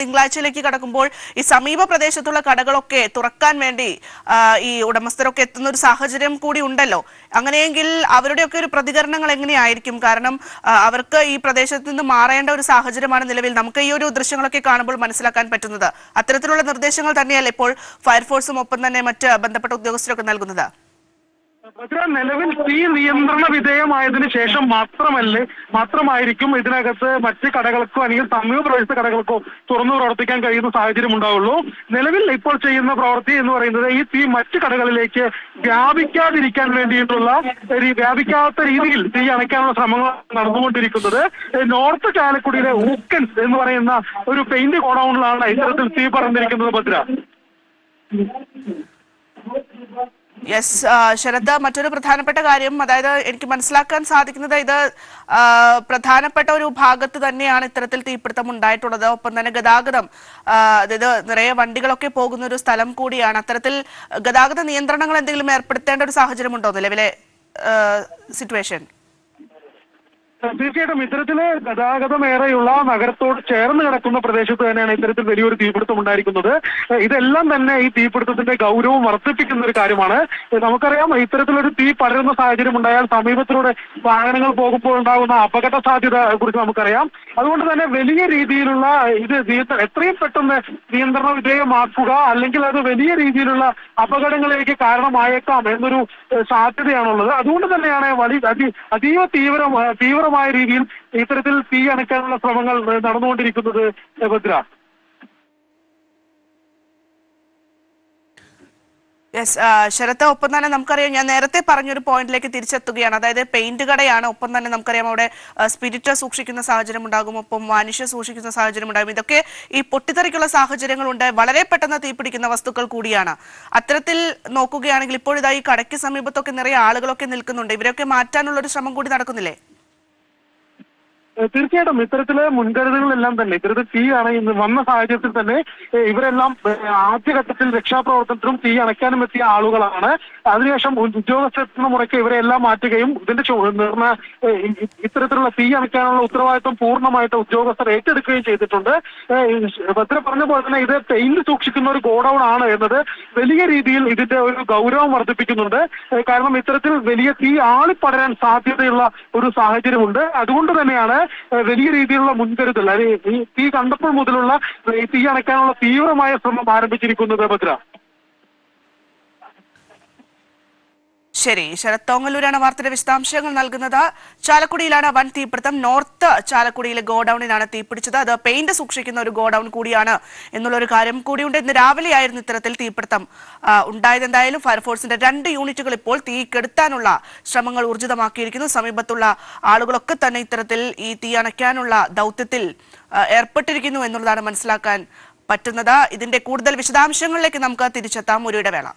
തിങ്കളാഴ്ചയിലേക്ക് കടക്കുമ്പോൾ ഈ സമീപ പ്രദേശത്തുള്ള കടകളൊക്കെ തുറക്കാൻ വേണ്ടി ഈ ഉടമസ്ഥരൊക്കെ എത്തുന്ന ഒരു സാഹചര്യം കൂടി ഉണ്ടല്ലോ. അങ്ങനെയെങ്കിൽ അവരുടെയൊക്കെ ഒരു പ്രതികരണങ്ങൾ എങ്ങനെയായിരിക്കും? കാരണം അവർക്ക് ഈ പ്രദേശത്ത് നിന്ന് മാറേണ്ട ഒരു സാഹചര്യമാണ് നിലവിൽ നമുക്ക് ഈ ഒരു ദൃശ്യങ്ങളൊക്കെ കാണുമ്പോൾ മനസ്സിലാക്കാൻ പറ്റുന്നത്. അത്തരത്തിലുള്ള നിർദ്ദേശങ്ങൾ തന്നെയല്ലേ ഇപ്പോൾ ഫയർഫോഴ്സും ഒപ്പം തന്നെ മറ്റ് ബന്ധപ്പെട്ട ഉദ്യോഗസ്ഥരൊക്കെ നൽകുന്നത്? നിലവിൽ തീ നിയന്ത്രണ വിധേയമായതിനു ശേഷം മാത്രമല്ലേ മാത്രമായിരിക്കും ഇതിനകത്ത് മറ്റ് കടകൾക്കോ അല്ലെങ്കിൽ സമീപ പ്രദേശത്തെ കടകൾക്കോ തുറന്നു പ്രവർത്തിക്കാൻ കഴിയുന്ന സാഹചര്യം ഉണ്ടാവുള്ളൂ. നിലവിൽ ഇപ്പോൾ ചെയ്യുന്ന പ്രവൃത്തി എന്ന് പറയുന്നത് ഈ തീ മറ്റ് കടകളിലേക്ക് വ്യാപിക്കാതിരിക്കാൻ വേണ്ടിയിട്ടുള്ള വ്യാപിക്കാത്ത രീതിയിൽ തീ അണയ്ക്കാനുള്ള ശ്രമങ്ങൾ നടന്നുകൊണ്ടിരിക്കുന്നത്. നോർത്ത് ചാലക്കുടിയിലെ ഊക്കൻസ് എന്ന് പറയുന്ന ഒരു പെയിന്റ് ഗോഡൌണിലാണ് ഇത്തരത്തിൽ തീ പറന്നിരിക്കുന്നത് ഭദ്ര. യെസ് ശരത് മറ്റൊരു പ്രധാനപ്പെട്ട കാര്യം അതായത് എനിക്ക് മനസ്സിലാക്കാൻ സാധിക്കുന്നത് ഇത് പ്രധാനപ്പെട്ട ഒരു ഭാഗത്ത് തന്നെയാണ് ഇത്തരത്തിൽ തീപിടുത്തം ഉണ്ടായിട്ടുള്ളത്. ഒപ്പം തന്നെ ഗതാഗതം അതായത് നിറയെ വണ്ടികളൊക്കെ പോകുന്ന ഒരു സ്ഥലം കൂടിയാണ്. അത്തരത്തിൽ ഗതാഗത നിയന്ത്രണങ്ങൾ എന്തെങ്കിലും ഏർപ്പെടുത്തേണ്ട ഒരു സാഹചര്യമുണ്ടോ നിലവിലെ സിറ്റുവേഷൻ തീർച്ചയായിട്ടും ഇത്തരത്തിൽ ഗതാഗതമേറെയുള്ള നഗരത്തോട് ചേർന്ന് കിടക്കുന്ന പ്രദേശത്ത് തന്നെയാണ് ഇത്തരത്തിൽ വലിയൊരു തീപിടുത്തം ഉണ്ടായിരിക്കുന്നത്. ഇതെല്ലാം തന്നെ ഈ തീപിടുത്തത്തിന്റെ ഗൗരവം വർദ്ധിപ്പിക്കുന്ന ഒരു കാര്യമാണ്. നമുക്കറിയാം ഇത്തരത്തിലൊരു തീ പടരുന്ന സാഹചര്യം ഉണ്ടായാൽ സമീപത്തിലൂടെ വാഹനങ്ങൾ പോകുമ്പോൾ ഉണ്ടാകുന്ന അപകട സാധ്യത കുറിച്ച് നമുക്കറിയാം. അതുകൊണ്ട് തന്നെ വലിയ രീതിയിലുള്ള ഇത് എത്രയും പെട്ടെന്ന് നിയന്ത്രണ വിധേയമാക്കുക അല്ലെങ്കിൽ അത് വലിയ രീതിയിലുള്ള അപകടങ്ങളിലേക്ക് കാരണമായേക്കാം എന്നൊരു സാധ്യതയാണുള്ളത്. അതുകൊണ്ട് തന്നെയാണ് വലിയ അതീവ തീവ്ര തീവ്ര തീവ്രമായ രീതിയിൽ ഇത്തരത്തിൽ തീ അണയ്ക്കാനുള്ള ശ്രമങ്ങൾ നടന്നുകൊണ്ടിരിക്കുന്നത് ഭദ്ര യെസ് ശരത്ത് ഒപ്പം തന്നെ നമുക്കറിയാം ഞാൻ നേരത്തെ പറഞ്ഞൊരു പോയിന്റിലേക്ക് തിരിച്ചെത്തുകയാണ്. അതായത് പെയിന്റ് കടയാണ് ഒപ്പം തന്നെ നമുക്കറിയാം അവിടെ സ്പിരിറ്റ് സൂക്ഷിക്കുന്ന സാഹചര്യം ഉണ്ടാകും ഒപ്പം മനുഷ്യ സൂക്ഷിക്കുന്ന സാഹചര്യം ഉണ്ടാകും. ഇതൊക്കെ ഈ പൊട്ടിത്തെറിക്കുള്ള സാഹചര്യങ്ങളുണ്ട്. വളരെ പെട്ടെന്ന് തീപിടിക്കുന്ന വസ്തുക്കൾ കൂടിയാണ്. അത്തരത്തിൽ നോക്കുകയാണെങ്കിൽ ഇപ്പോഴിതാ ഈ കടയ്ക്ക് സമീപത്തൊക്കെ നിറയെ ആളുകളൊക്കെ നിൽക്കുന്നുണ്ട്. ഇവരൊക്കെ മാറ്റാനുള്ള ഒരു ശ്രമം കൂടി നടക്കുന്നില്ലേ? തീർച്ചയായിട്ടും ഇത്തരത്തിലെ മുൻകരുതലുകളെല്ലാം തന്നെ ഇത്തരത്തിൽ തീ അണയുന്ന വന്ന സാഹചര്യത്തിൽ തന്നെ ഇവരെല്ലാം ആദ്യഘട്ടത്തിൽ രക്ഷാപ്രവർത്തനത്തിനും തീ അണയ്ക്കാനും എത്തിയ ആളുകളാണ്. അതിനുശേഷം ഉദ്യോഗസ്ഥത്തിന് മുറയ്ക്ക് ഇവരെല്ലാം മാറ്റുകയും ഇതിന്റെ നിർണ ഇത്തരത്തിലുള്ള തീ അണയ്ക്കാനുള്ള ഉത്തരവാദിത്വം പൂർണമായിട്ട് ഉദ്യോഗസ്ഥർ ഏറ്റെടുക്കുകയും ചെയ്തിട്ടുണ്ട്. ഭദ്ര പറഞ്ഞ പോലെ തന്നെ ഇത് പെയിന്റ് സൂക്ഷിക്കുന്ന ഒരു ഗോഡൌൺ ആണ് എന്നത് വലിയ രീതിയിൽ ഇതിന്റെ ഒരു ഗൗരവം വർദ്ധിപ്പിക്കുന്നുണ്ട്. കാരണം ഇത്തരത്തിൽ വലിയ തീ ആളിപ്പടരാൻ സാധ്യതയുള്ള ഒരു സാഹചര്യമുണ്ട്. അതുകൊണ്ട് തന്നെയാണ് വലിയ രീതിയിലുള്ള മുൻകരുതൽ. അതായത് തീ കണ്ടപ്പോൾ മുതലുള്ള തീ അണയ്ക്കാനുള്ള തീവ്രമായ ശ്രമം ആരംഭിച്ചിരിക്കുന്നത് ഭദ്ര. ശരി ശരത് വാർത്തയുടെ വിശദാംശങ്ങൾ നൽകുന്നത്. ചാലക്കുടിയിലാണ് വൻ തീപിടുത്തം. നോർത്ത് ചാലക്കുടിയിലെ ഗോഡൌണിനാണ് തീപിടിച്ചത്. അത് പെയിന്റ് സൂക്ഷിക്കുന്ന ഒരു ഗോഡൌൺ കൂടിയാണ് എന്നുള്ള ഒരു കാര്യം കൂടിയുണ്ട്. ഇന്ന് രാവിലെയായിരുന്നു ഇത്തരത്തിൽ തീപിടുത്തം ഉണ്ടായത്. എന്തായാലും ഫയർഫോഴ്സിന്റെ രണ്ട് യൂണിറ്റുകൾ ഇപ്പോൾ തീ കെടുത്താനുള്ള ശ്രമങ്ങൾ ഊർജിതമാക്കിയിരിക്കുന്നു. സമീപത്തുള്ള ആളുകളൊക്കെ തന്നെ ഇത്തരത്തിൽ ഈ തീ അണയ്ക്കാനുള്ള ദൗത്യത്തിൽ ഏർപ്പെട്ടിരിക്കുന്നു എന്നുള്ളതാണ് മനസ്സിലാക്കാൻ പറ്റുന്നത്. ഇതിന്റെ കൂടുതൽ വിശദാംശങ്ങളിലേക്ക് നമുക്ക് തിരിച്ചെത്താം. ഒരു ഇടവേള